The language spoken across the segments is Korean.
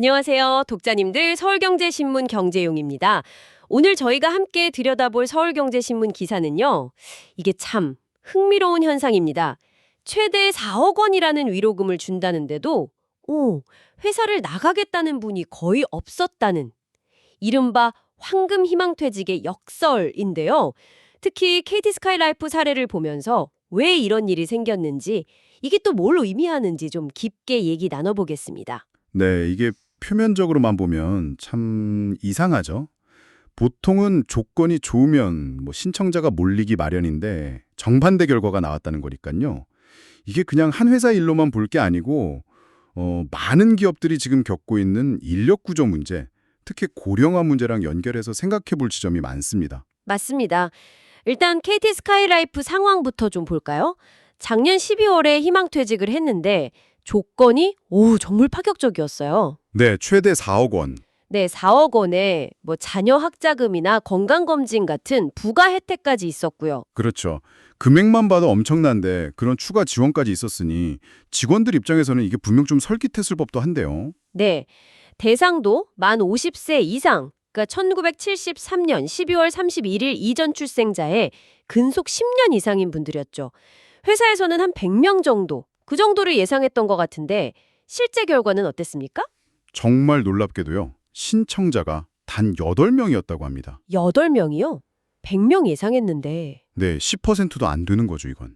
안녕하세요. 독자님들 서울경제신문 경제용입니다. 오늘 저희가 함께 들여다볼 서울경제신문 기사는요. 이게 참 흥미로운 현상입니다. 최대 4억 원이라는 위로금을 준다는데도 오, 회사를 나가겠다는 분이 거의 없었다는 이른바 황금 희망퇴직의 역설인데요. 특히 KT 스카이라이프 사례를 보면서 왜 이런 일이 생겼는지 이게 또 뭘 의미하는지 좀 깊게 얘기 나눠보겠습니다. 네, 이게 표면적으로만 보면 참 이상하죠. 보통은 조건이 좋으면 뭐 신청자가 몰리기 마련인데 정반대 결과가 나왔다는 거니까요. 이게 그냥 한 회사 일로만 볼 게 아니고 어, 많은 기업들이 지금 겪고 있는 인력 구조 문제, 특히 고령화 문제랑 연결해서 생각해 볼 지점이 많습니다. 맞습니다. 일단 KT 스카이라이프 상황부터 좀 볼까요? 작년 12월에 희망퇴직을 했는데 조건이 오 정말 파격적이었어요. 네, 최대 4억 원. 네, 4억 원에 뭐 자녀 학자금이나 건강검진 같은 부가 혜택까지 있었고요. 그렇죠. 금액만 봐도 엄청난데 그런 추가 지원까지 있었으니 직원들 입장에서는 이게 분명 좀 설깃했을 법도 한데요. 네, 대상도 만 50세 이상, 그러니까 1973년 12월 31일 이전 출생자의 근속 10년 이상인 분들이었죠. 회사에서는 한 100명 정도, 그 정도를 예상했던 것 같은데 실제 결과는 어땠습니까? 정말 놀랍게도요. 신청자가 단 8명이었다고 합니다. 8명이요? 100명 예상했는데. 네, 10%도 안 되는 거죠, 이건.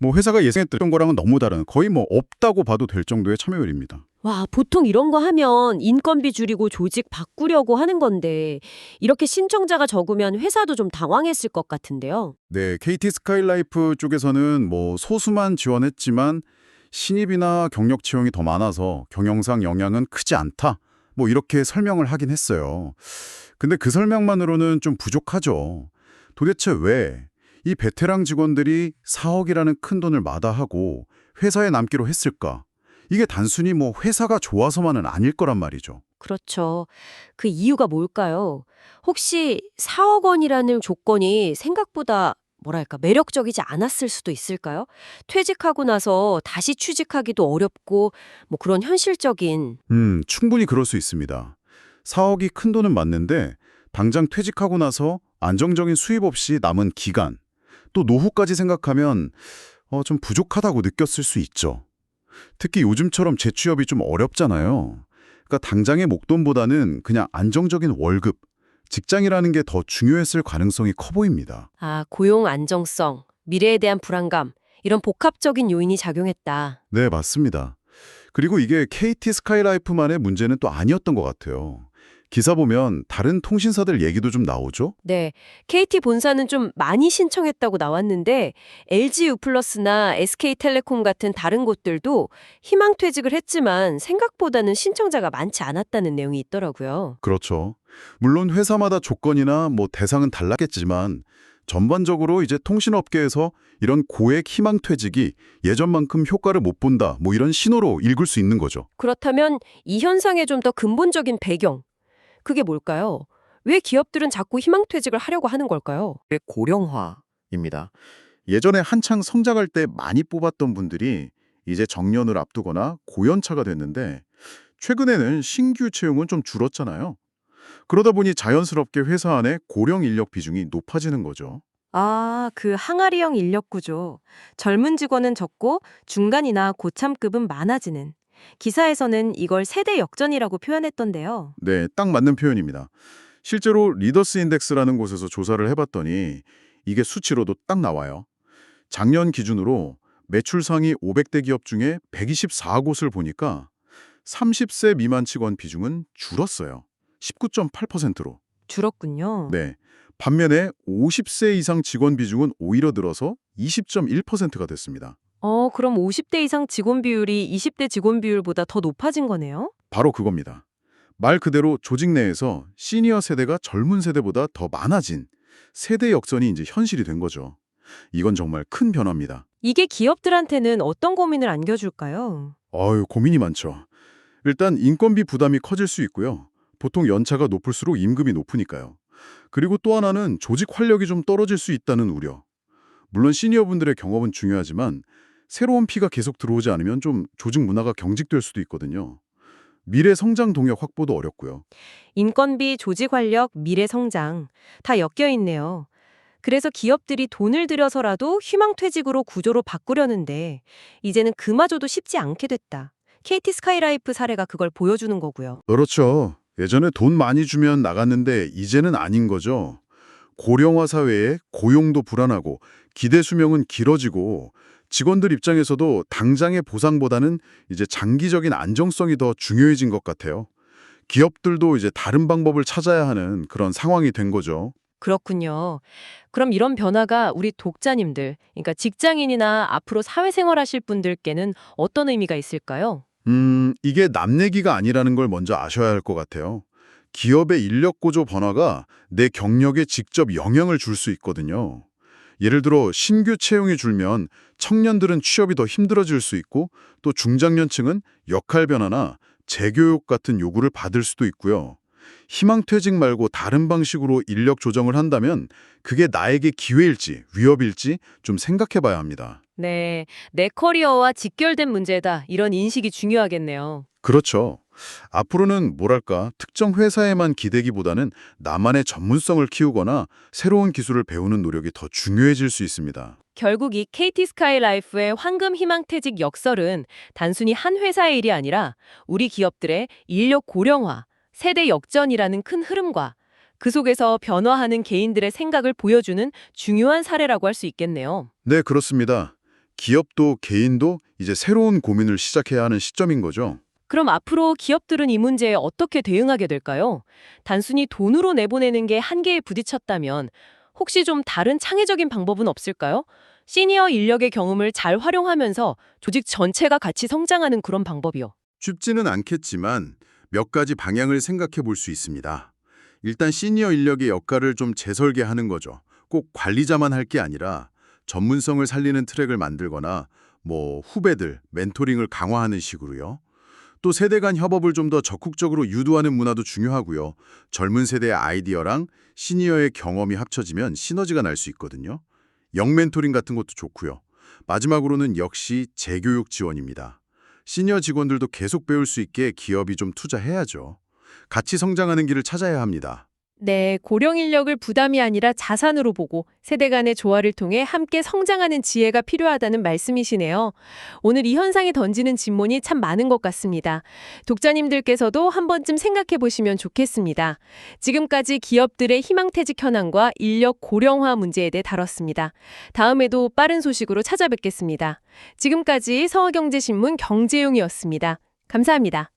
뭐 회사가 예상했던 거랑은 너무 다른 거의 뭐 없다고 봐도 될 정도의 참여율입니다. 와, 보통 이런 거 하면 인건비 줄이고 조직 바꾸려고 하는 건데 이렇게 신청자가 적으면 회사도 좀 당황했을 것 같은데요. 네, KT 스카이라이프 쪽에서는 뭐 소수만 지원했지만 신입이나 경력 채용이 더 많아서 경영상 영향은 크지 않다. 뭐 이렇게 설명을 하긴 했어요. 근데 그 설명만으로는 좀 부족하죠. 도대체 왜 이 베테랑 직원들이 4억이라는 큰 돈을 마다하고 회사에 남기로 했을까? 이게 단순히 뭐 회사가 좋아서만은 아닐 거란 말이죠. 그렇죠. 그 이유가 뭘까요? 혹시 4억 원이라는 조건이 생각보다 뭐랄까 매력적이지 않았을 수도 있을까요? 퇴직하고 나서 다시 취직하기도 어렵고 뭐 그런 현실적인 음, 충분히 그럴 수 있습니다. 4억이 큰 돈은 맞는데 당장 퇴직하고 나서 안정적인 수입 없이 남은 기간, 또 노후까지 생각하면 어, 좀 부족하다고 느꼈을 수 있죠. 특히 요즘처럼 재취업이 좀 어렵잖아요. 그러니까 당장의 목돈보다는 그냥 안정적인 월급, 직장이라는 게 더 중요했을 가능성이 커 보입니다. 아, 고용 안정성, 미래에 대한 불안감 이런 복합적인 요인이 작용했다. 네, 맞습니다. 그리고 이게 KT 스카이라이프만의 문제는 또 아니었던 것 같아요. 기사 보면 다른 통신사들 얘기도 좀 나오죠? 네, KT 본사는 좀 많이 신청했다고 나왔는데 LG U+나 SK텔레콤 같은 다른 곳들도 희망 퇴직을 했지만 생각보다는 신청자가 많지 않았다는 내용이 있더라고요. 그렇죠. 물론 회사마다 조건이나 뭐 대상은 달랐겠지만 전반적으로 이제 통신업계에서 이런 고액 희망 퇴직이 예전만큼 효과를 못 본다 뭐 이런 신호로 읽을 수 있는 거죠. 그렇다면 이 현상의 좀 더 근본적인 배경, 그게 뭘까요? 왜 기업들은 자꾸 희망퇴직을 하려고 하는 걸까요? 의 고령화입니다. 예전에 한창 성장할 때 많이 뽑았던 분들이 이제 정년을 앞두거나 고연차가 됐는데 최근에는 신규 채용은 좀 줄었잖아요. 그러다 보니 자연스럽게 회사 안에 고령 인력 비중이 높아지는 거죠. 아, 그 항아리형 인력 구조. 젊은 직원은 적고 중간이나 고참급은 많아지는. 기사에서는 이걸 세대 역전이라고 표현했던데요. 네, 딱 맞는 표현입니다. 실제로 리더스 인덱스라는 곳에서 조사를 해봤더니 이게 수치로도 딱 나와요. 작년 기준으로 매출 상위 500대 기업 중에 124곳을 보니까 30세 미만 직원 비중은 줄었어요. 19.8%로. 줄었군요. 네. 반면에 50세 이상 직원 비중은 오히려 늘어서 20.1%가 됐습니다. 어, 그럼 50대 이상 직원 비율이 20대 직원 비율보다 더 높아진 거네요? 바로 그겁니다. 말 그대로 조직 내에서 시니어 세대가 젊은 세대보다 더 많아진 세대 역전이 이제 현실이 된 거죠. 이건 정말 큰 변화입니다. 이게 기업들한테는 어떤 고민을 안겨줄까요? 어유 고민이 많죠. 일단 인건비 부담이 커질 수 있고요. 보통 연차가 높을수록 임금이 높으니까요. 그리고 또 하나는 조직 활력이 좀 떨어질 수 있다는 우려. 물론 시니어분들의 경험은 중요하지만 새로운 피가 계속 들어오지 않으면 좀 조직 문화가 경직될 수도 있거든요. 미래 성장 동력 확보도 어렵고요. 인건비, 조직 활력, 미래 성장 다 엮여 있네요. 그래서 기업들이 돈을 들여서라도 희망퇴직으로 구조로 바꾸려는데 이제는 그마저도 쉽지 않게 됐다. KT 스카이라이프 사례가 그걸 보여주는 거고요. 그렇죠. 예전에 돈 많이 주면 나갔는데 이제는 아닌 거죠. 고령화 사회에 고용도 불안하고 기대 수명은 길어지고 직원들 입장에서도 당장의 보상보다는 이제 장기적인 안정성이 더 중요해진 것 같아요. 기업들도 이제 다른 방법을 찾아야 하는 그런 상황이 된 거죠. 그렇군요. 그럼 이런 변화가 우리 독자님들, 그러니까 직장인이나 앞으로 사회생활 하실 분들께는 어떤 의미가 있을까요? 음, 이게 남 얘기가 아니라는 걸 먼저 아셔야 할 것 같아요. 기업의 인력 구조 변화가 내 경력에 직접 영향을 줄 수 있거든요. 예를 들어 신규 채용이 줄면 청년들은 취업이 더 힘들어질 수 있고 또 중장년층은 역할 변화나 재교육 같은 요구를 받을 수도 있고요. 희망퇴직 말고 다른 방식으로 인력 조정을 한다면 그게 나에게 기회일지 위협일지 좀 생각해 봐야 합니다. 네, 내 커리어와 직결된 문제다. 이런 인식이 중요하겠네요. 그렇죠. 앞으로는 뭐랄까 특정 회사에만 기대기보다는 나만의 전문성을 키우거나 새로운 기술을 배우는 노력이 더 중요해질 수 있습니다. 결국 이 KT 스카이라이프의 황금 희망 퇴직 역설은 단순히 한 회사의 일이 아니라 우리 기업들의 인력 고령화, 세대 역전이라는 큰 흐름과 그 속에서 변화하는 개인들의 생각을 보여주는 중요한 사례라고 할 수 있겠네요. 네, 그렇습니다. 기업도 개인도 이제 새로운 고민을 시작해야 하는 시점인 거죠. 그럼 앞으로 기업들은 이 문제에 어떻게 대응하게 될까요? 단순히 돈으로 내보내는 게 한계에 부딪혔다면 혹시 좀 다른 창의적인 방법은 없을까요? 시니어 인력의 경험을 잘 활용하면서 조직 전체가 같이 성장하는 그런 방법이요. 쉽지는 않겠지만 몇 가지 방향을 생각해 볼 수 있습니다. 일단 시니어 인력의 역할을 좀 재설계하는 거죠. 꼭 관리자만 할 게 아니라 전문성을 살리는 트랙을 만들거나 뭐 후배들 멘토링을 강화하는 식으로요. 또 세대 간 협업을 좀 더 적극적으로 유도하는 문화도 중요하고요. 젊은 세대의 아이디어랑 시니어의 경험이 합쳐지면 시너지가 날 수 있거든요. 영멘토링 같은 것도 좋고요. 마지막으로는 역시 재교육 지원입니다. 시니어 직원들도 계속 배울 수 있게 기업이 좀 투자해야죠. 같이 성장하는 길을 찾아야 합니다. 네, 고령 인력을 부담이 아니라 자산으로 보고 세대 간의 조화를 통해 함께 성장하는 지혜가 필요하다는 말씀이시네요. 오늘 이 현상에 던지는 질문이 참 많은 것 같습니다. 독자님들께서도 한 번쯤 생각해 보시면 좋겠습니다. 지금까지 기업들의 희망퇴직 현황과 인력 고령화 문제에 대해 다뤘습니다. 다음에도 빠른 소식으로 찾아뵙겠습니다. 지금까지 서울경제신문 경제용이었습니다. 감사합니다.